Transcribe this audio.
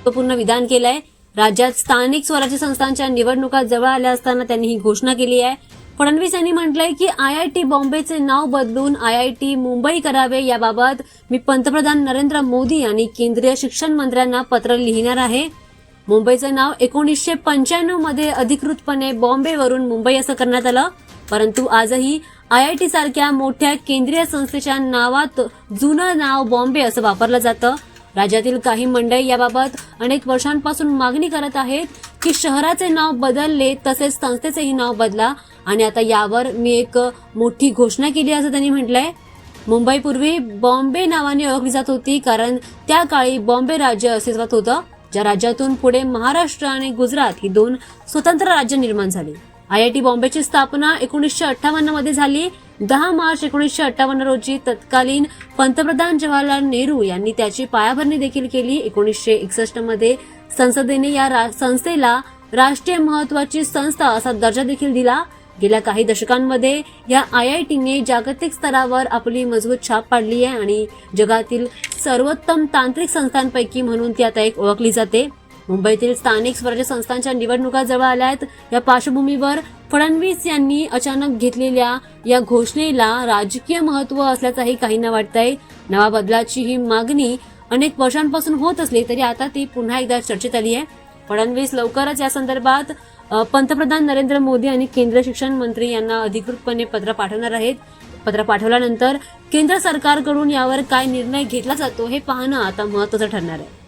महत्त्वपूर्ण विधान केलं आहे राज्यात स्थानिक स्वराज्य संस्थांच्या निवडणुका जवळ आल्या असताना त्यांनी ही घोषणा केली आहे. फडणवीस यांनी म्हटलंय की आय आय टी बॉम्बेचे नाव बदलून आय आय टी मुंबई करावे याबाबत मी पंतप्रधान नरेंद्र मोदी आणि केंद्रीय शिक्षण मंत्र्यांना पत्र लिहिणार आहे. मुंबईचं नाव एकोणीसशे पंच्याण्णवमध्ये अधिकृतपणे बॉम्बेवरून मुंबई असं करण्यात आलं. परंतु आजही आय आय सारख्या मोठ्या केंद्रीय संस्थेच्या नावात जुनं नाव बॉम्बे असं वापरलं जातं. राज्यातील काही मंडळी याबाबत अनेक वर्षांपासून मागणी करत आहेत की शहराचे नाव बदलले तसेच संस्थेचेही नाव बदला. आणि आता यावर मी एक मोठी घोषणा केली असं त्यांनी म्हटलंय. मुंबईपूर्वी बॉम्बे नावाने ओळखली जात होती कारण त्या काळी बॉम्बे राज्य अस्तित्वात होतं ज्या राज्यातून पुढे महाराष्ट्र आणि गुजरात ही दोन स्वतंत्र राज्य निर्माण झाली. आयआयटी बॉम्बेची स्थापना एकोणीसशे अठ्ठावन्नमध्ये झाली. दहा मार्च एकोणीसशे अठ्ठावन्न रोजी तत्कालीन पंतप्रधान जवाहरलाल नेहरू यांनी त्याची पायाभरणी देखील केली. एकोणीसशे एकसष्टमध्ये संसदेने या रा- संस्थेला राष्ट्रीय महत्वाची संस्था असा दर्जा देखील दिला. गेल्या काही दशकांमध्ये या आय आय टीने जागतिक स्तरावर आपली मजबूत छाप पाडली आहे आणि जगातील सर्वोत्तम तांत्रिक संस्थांपैकी म्हणून ती आता एक ओळखली जाते. मुंबईतील स्थानिक स्वराज्य संस्थांच्या निवडणुका जवळ आल्या आहेत या पार्श्वभूमीवर फडणवीस यांनी अचानक घेतलेल्या या घोषणेला राजकीय महत्त्व असल्याचंही काहींना वाटतंय. नवा बदलाची ही मागणी अनेक वर्षांपासून होत असली तरी आता ती पुन्हा एकदा चर्चेत आली आहे. फडणवीस लवकरच या संदर्भात पंतप्रधान नरेंद्र मोदी आणि केंद्र शिक्षण मंत्री यांना अधिकृतपणे पत्र पाठवणार आहेत. पत्र पाठवल्यानंतर केंद्र सरकारकडून यावर काय निर्णय घेतला जातो हे पाहणं आता महत्वाचं ठरणार आहे.